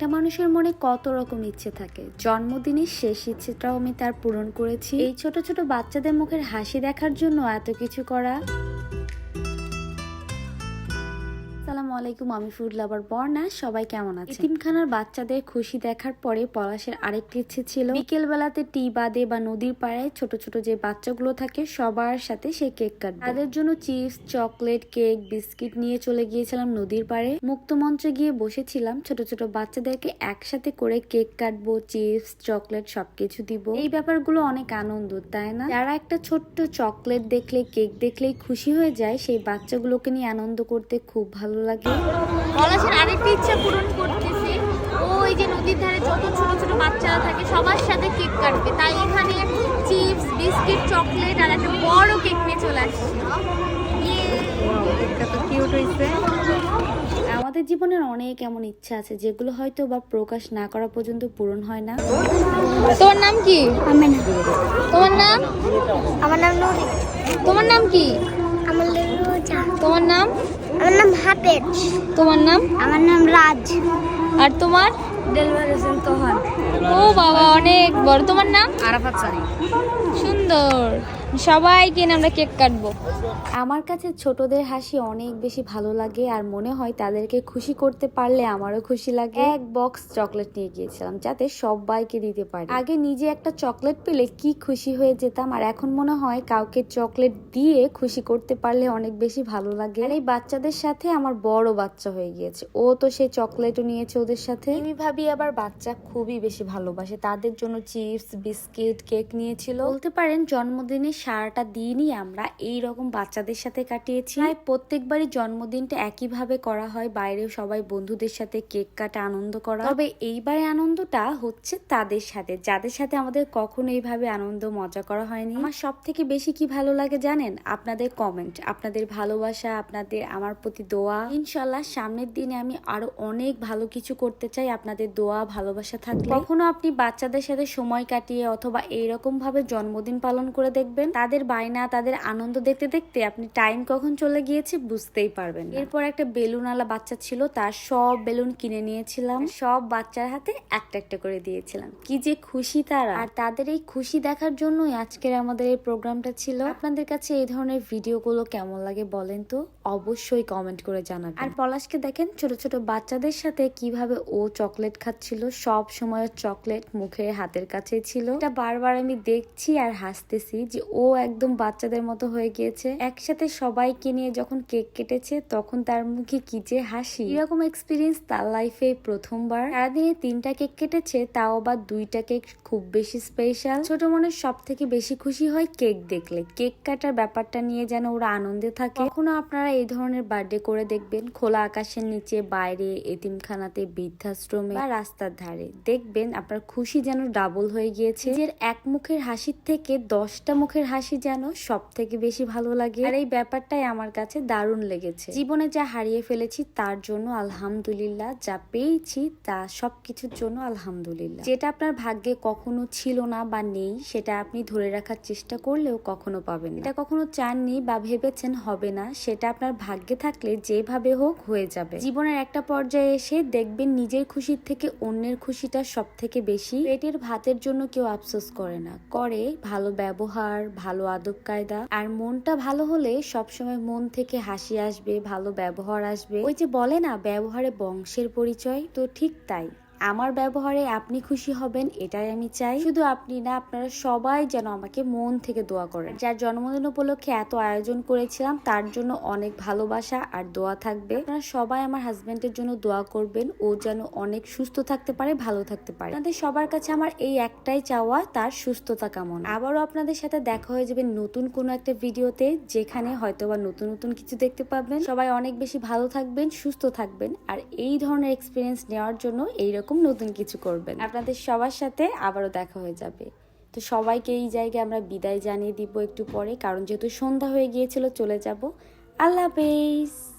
একটা মানুষের মনে কত রকম ইচ্ছে থাকে। জন্মদিনের শেষ ইচ্ছেটাও আমি তার পূরণ করেছি। এই ছোট ছোট বাচ্চাদের মুখের হাসি দেখার জন্য এত কিছু করা। আসসালামু আলাইকুম আমি ফুড লাভার বর্ণা। সবাই কেমন আছে এতিমখানার বাচ্চাদের খুশি দেখার পরে পলাশের আরেকটি ইচ্ছে ছিল। বিকেল বেলাতে টি বাদে বা নদীর পাড়ে ছোট ছোট যে বাচ্চাগুলো থাকে সবার সাথে সে কেক কাটবে। তাদের জন্য চিপস চকলেট কেক বিস্কিট নিয়ে চলে গিয়েছিলাম নদীর পাড়ে। মুক্ত মঞ্চে গিয়ে বসেছিলাম। ছোট ছোট বাচ্চাদেরকে একসাথে করে কেক কাটবো চিপস চকলেট সবকিছু দিব। এই ব্যাপারগুলো অনেক আনন্দ তাই না? যারা একটা ছোট্ট চকলেট দেখলে কেক দেখলেই খুশি হয়ে যায় সেই বাচ্চাগুলোকে নিয়ে আনন্দ করতে খুব ভালো লাগে। পলাশের আরেকটা ইচ্ছা পূরণ করতেছি। ওই যে নদীর ধারে যত ছোট ছোট বাচ্চারা থাকে সবার সাথে কেক কাটবে। তাই এখানে চিপস বিস্কিট চকলেট আর একটা বড় কেক নিয়ে চলে আসছি। আমাদের জীবনের অনেক এমন ইচ্ছা আছে যেগুলো হয়তো বা প্রকাশ না করা পর্যন্ত পূরণ হয় না। তোমার নাম কি? আমেনা। তোমার নাম? আমার নাম তোমার নাম কি? আমার তোমার নাম? আমার নাম হাফেজ। তোমার নাম? আমার নাম রাজ। আর তোমার? দেলবার হোসেন তোহান। ও বাবা অনেক বড়। তোমার নাম? আরাফাত সুন্দর। সবাইকে আমরা কেক কাটবো। আমার কাছে ছোটদের হাসি অনেক বেশি ভালো লাগে আর মনে হয় তাদেরকে খুশি করতে পারলে আমারও খুশি লাগে। এক বক্স চকলেট নিয়ে গিয়েছিলাম যাতে সবাইকে দিতে পারি। আগে নিজে একটা চকলেট পেলে কি খুশি হয়ে যেতাম আর এখন মনে হয় কাউকে চকলেট দিয়ে খুশি করতে পারলে অনেক বেশি ভালো লাগে। আর এই বাচ্চাদের সাথে আমার বড় বাচ্চা হয়ে গিয়েছে। ও তো সেই চকলেটও নিয়েছে ওদের সাথে। আমি ভাবি আবার বাচ্চা খুবই বেশি ভালোবাসে। তাদের জন্য চিপস বিস্কিট কেক নিয়েছিল। বলতে পারেন জন্মদিনের সারাটা দিনই আমরা এই রকম বাচ্চাদের সাথে কাটিয়েছি। প্রায় প্রত্যেকবারই জন্মদিনটা একইভাবে করা হয়। বাইরে সবাই বন্ধুদের সাথে কেক কাটা, আনন্দ করা। তবে এইবারে আনন্দটা হচ্ছে তাদের সাথে। যাদের সাথে আমাদের কখনো এইভাবে আনন্দ, মজা করা হয়নি। আমার সব থেকে বেশি কি ভালো লাগে জানেন? আপনাদের কমেন্ট আপনাদের ভালোবাসা, আপনাদের আমার প্রতি দোয়া। ইনশাল্লাহ সামনের দিনে আমি আরও অনেক ভালো কিছু করতে চাই। আপনাদের দোয়া, ভালোবাসা থাকলে। কখনো আপনি বাচ্চাদের সাথে সময় কাটিয়ে অথবা এইরকম ভাবে জন্মদিন পালন করে দেখবেন? তাদের বায়না তাদের আনন্দ দেখতে দেখতে আপনি টাইম কখন চলে গিয়েছে বুঝতেই পারবেন এরপর একটা বেলুনওয়ালা বাচ্চা ছিল তার সব বেলুন কিনে নিয়েছিলাম। সব বাচ্চার হাতে একটা একটা করে দিয়েছিলাম। কি যে খুশি তারা। আর তাদের এই খুশি দেখার জন্যই আজকের আমাদের এই প্রোগ্রামটা ছিল। আপনাদের কাছে এই ধরনের ভিডিওগুলো কেমন লাগে বলেন তো? অবশ্যই কমেন্ট করে জানাবেন। আর পলাশকে দেখেন ছোট ছোট বাচ্চাদের সাথে কীভাবে ও চকলেট খাচ্ছিল। সব সময় চকলেট মুখে হাতের কাছে ছিল। এটা বারবার আমি দেখছি আর হাসতেছি যে ও একদম বাচ্চাদের মতো হয়ে গিয়েছে। একসাথে সবাইকে নিয়ে যখন কেক কেটেছে, তখন তার মুখে কি যে হাসি। এরকম এক্সপিরিয়েন্স তার লাইফে প্রথমবার। সারাদিনে তিনটা কেক কেটেছে, তাও আবার দুইটা কেক খুব বেশি স্পেশাল ছোট মনের সব থেকে বেশি খুশি হয় কেক দেখলে। কেক কাটার ব্যাপারটা নিয়ে যেন ওরা আনন্দে থাকে। কখনো আপনারা এই ধরনের বার্থডে করে দেখবেন, খোলা আকাশের নিচে, বাইরে, এতিমখানাতে, বৃদ্ধাশ্রমে বা রাস্তার ধারে। দেখবেন আপনার খুশি যেন ডাবল হয়ে গিয়েছে। নিজের এক মুখের হাসির থেকে দশটা মুখের হাসি যেন সব থেকে বেশি ভালো লাগে। আর এই ব্যাপারটাই আমার কাছে দারুণ লেগেছে। জীবনে যা হারিয়ে ফেলেছি তার জন্য আলহামদুলিল্লাহ যা পেয়েছি তা সবকিছুর জন্য আলহামদুলিল্লাহ। যেটা আপনার ভাগ্যে কখনো ছিল না বা নেই, সেটা আপনি ধরে রাখার চেষ্টা করলেও কখনো পাবেন এটা কখনো চাননি বা ভেবেছেন হবে না, সেটা আপনার ভাগ্যে থাকলে যেভাবে হোক হয়ে যাবে। জীবনের একটা পর্যায়ে এসে দেখবেন নিজের খুশির থেকে অন্যের খুশিটা সব থেকে বেশি। পেটের ভাতের জন্য কেউ আফসোস করে না। করে ভালো ব্যবহার ভালো আদব কায়দা। আর মনটা ভালো হলে সবসময় মন থেকে হাসি আসবে, ভালো ব্যবহার আসবে। ওই যে বলে না, ব্যবহারে বংশের পরিচয়, তো ঠিক তাই। আমার ব্যবহারে আপনি খুশি হবেন, এটাই আমি চাই। শুধু আপনি না, আপনারা সবাই যেন আমাকে মন থেকে দোয়া করেন। যার জন্মদিন উপলক্ষে এত আয়োজন করেছিলাম, তার জন্য অনেক ভালোবাসা আর দোয়া থাকবে। আপনারা সবাই আমার হাজবেন্ডের জন্য দোয়া করবেন, ও যেন অনেক সুস্থ থাকতে পারে, ভালো থাকতে পারে। আপনাদের সবার কাছে আমার এই একটাই চাওয়া, তার সুস্থতা কামনা। আবারও আপনাদের সাথে দেখা হয়ে যাবে নতুন কোনো একটা ভিডিওতে, যেখানে হয়তো বা নতুন নতুন কিছু দেখতে পাবেন। সবাই অনেক বেশি ভালো থাকবেন, সুস্থ থাকবেন, আর এই ধরনের এক্সপিরিয়েন্স নেওয়ার জন্য এইরকম নতুন কিছু করবেন। আপনাদের সবার সাথে আবারও দেখা হয়ে যাবে। তো সবাইকে এই জায়গায় আমরা বিদায় জানিয়ে দিব একটু পরে, কারণ যেহেতু সন্ধ্যা হয়ে গিয়েছিল, চলে যাব। আল্লাহ হাফেজ।